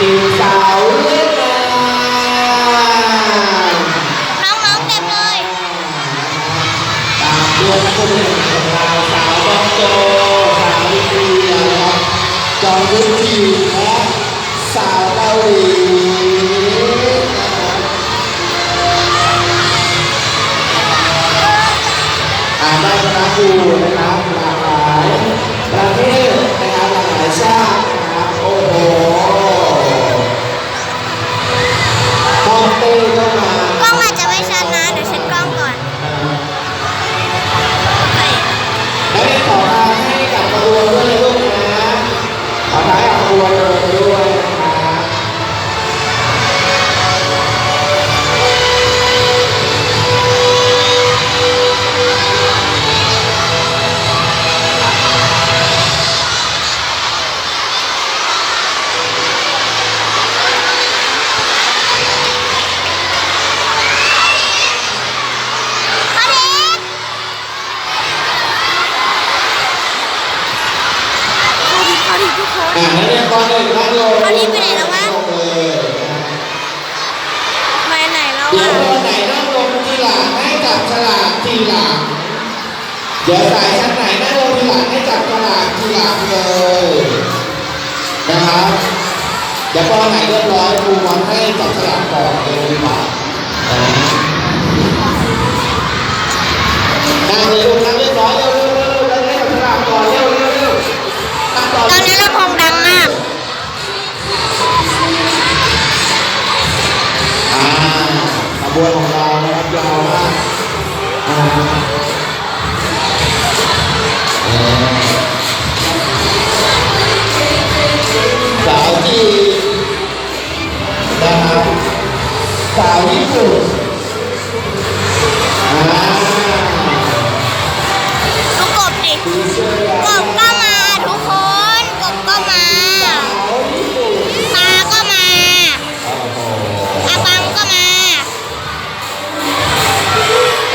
chiều sáu lít nóng nóng đẹp ơi. Tạm quân cung là sáu bóng cô sáu lít cho đến chiều เอานี่ไปไหนแล้ววะไปไหนแล้ววะเดี๋ยวคนไหนนั่ลทีหลัให้จับฉลากทีหลัเดี๋ยวส่ชั้น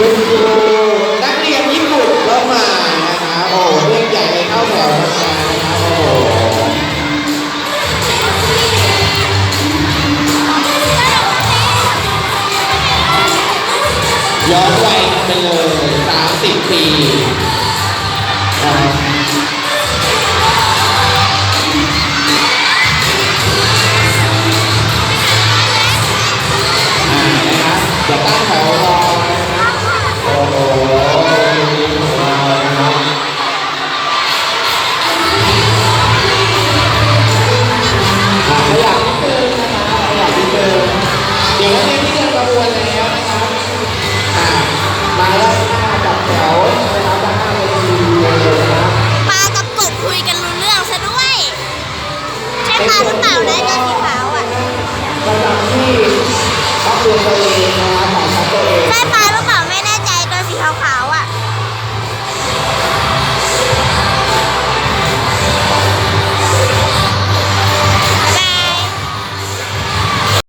คุณคนักเรียนญี่ปุ่นก็มานะคะโอ้เรื่องใหญ่เข้าแถวโอ้ย้อนวัยไปเลย30 ปี หรือเปล่านะเนี่ยสีขาวอะ